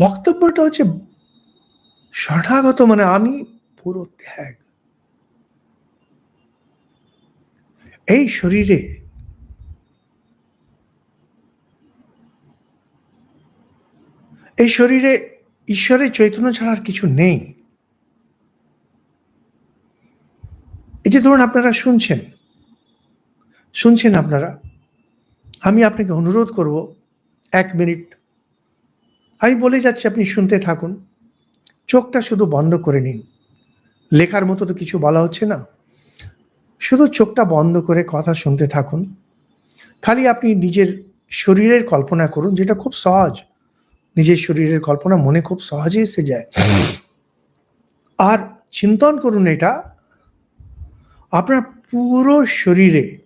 বক্তব্যটা হচ্ছে শরণাগত মানে আমি পুরো ত্যাগ। এই শরীরে এই শরীরে ঈশ্বরের চৈতন্য ছাড়া আর কিছু নেই। এই যে ধরুন আপনারা শুনছেন শুনছেন আপনারা, আমি আপনাকে অনুরোধ করব এক মিনিট আমি বলে যাচ্ছি, আপনি শুনতে থাকুন। চোখটা শুধু বন্ধ করে নিন। লেখার মতো তো কিছু বলা হচ্ছে না। শুধু চোখটা বন্ধ করে কথা শুনতে থাকুন। খালি আপনি নিজের শরীরের কল্পনা করুন, যেটা খুব সহজ। নিজের শরীরের কল্পনা মনে খুব সহজে এসে যায়। আর চিন্তন করুন এটা, আপনার পুরো শরীরে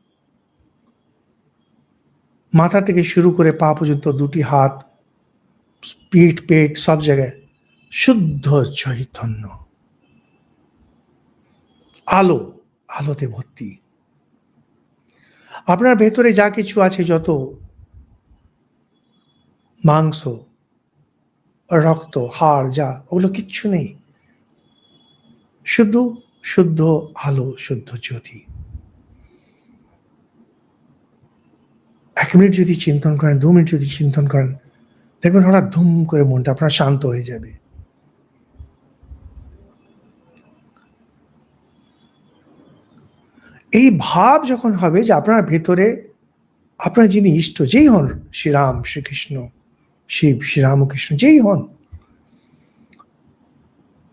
মাথা থেকে শুরু করে পা পর্যন্ত দুটি হাত পিঠ, পেট সব জায়গায়। শুদ্ধ চৈতন্য। আলো, আলোতে ভর্তি। আপনার ভেতরে যা কিছু আছে, যত মাংস, রক্ত, হাড়, যা, ওগুলো কিচ্ছু নেই। শুধু শুদ্ধ আলো, শুদ্ধ জ্যোতি। এক মিনিট যদি চিন্তন করেন, দু মিনিট যদি চিন্তন করেন দেখবেন হঠাৎ ধুম করে মনটা আপনার শান্ত হয়ে যাবে। এই ভাব যখন হবে যে আপনার ভেতরে, আপনার যিনি ইষ্ট, যেই হন শ্রীরাম, শ্রীকৃষ্ণ, শিব, শ্রীরামকৃষ্ণ, যেই হন,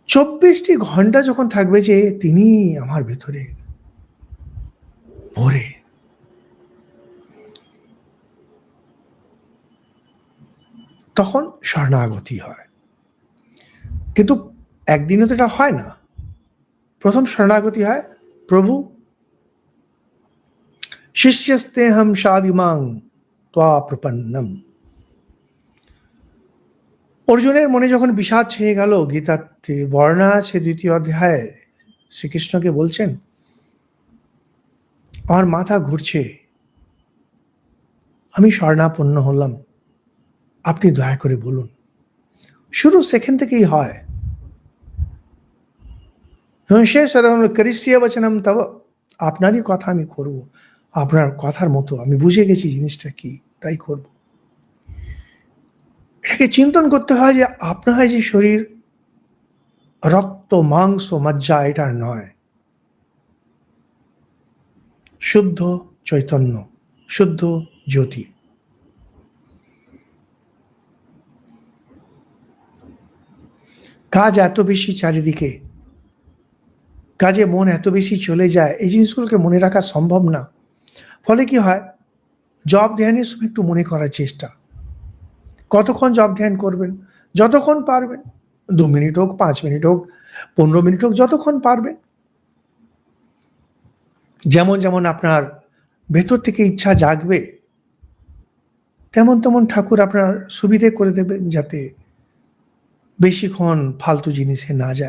চব্বিশটি ঘণ্টা যখন থাকবে যে তিনি আমার ভেতরে ভরে তখন শরণাগতি হয়। কিন্তু একদিনে তো এটা হয় না। প্রথম শরণাগতি হয়, প্রভু শিষ্যস্তে হম সাদিমাং ত্বা প্রপন্নম অর্জুনের মনে যখন বিষাদ ছেয়ে গেল, গীতাতে বর্ণা আছে দ্বিতীয় অধ্যায়ে, শ্রীকৃষ্ণকে বলছেন, আমার মাথা ঘুরছে, আমি স্বর্ণাপন্ন হলাম। আপনি দয়া করে বলুন, শুরু সেখান থেকেই হয়। সে করিষ্যে বচনম তব, আপনারই কথা আমি করব, আপনার কথার মতো, আমি বুঝে গেছি জিনিসটা কি, তাই করব। এটাকে চিন্তন করতে হয় যে আপনার যে শরীর, রক্ত, মাংস, মজ্জা, এটা নয়। শুদ্ধ চৈতন্য, শুদ্ধ জ্যোতি। কাজ এত বেশি চারিদিকে, কাজে মন এত বেশি চলে যায়, এই জিনিসগুলোকে মনে রাখা সম্ভব না। ফলে কি হয়? জব ধ্যানের সময় একটু মনে করার চেষ্টা। কতক্ষণ জব ধ্যান করবেন? যতক্ষণ পারবেন, দু মিনিট হোক, পাঁচ মিনিট হোক, পনেরো মিনিট হোক, যতক্ষণ পারবেন। যেমন যেমন আপনার ভেতর থেকে ইচ্ছা জাগবে, তেমন তেমন ঠাকুর আপনার সুবিধে করে দেবেন যাতে বেশিক্ষণ ফালতু জিনিসে না যায়।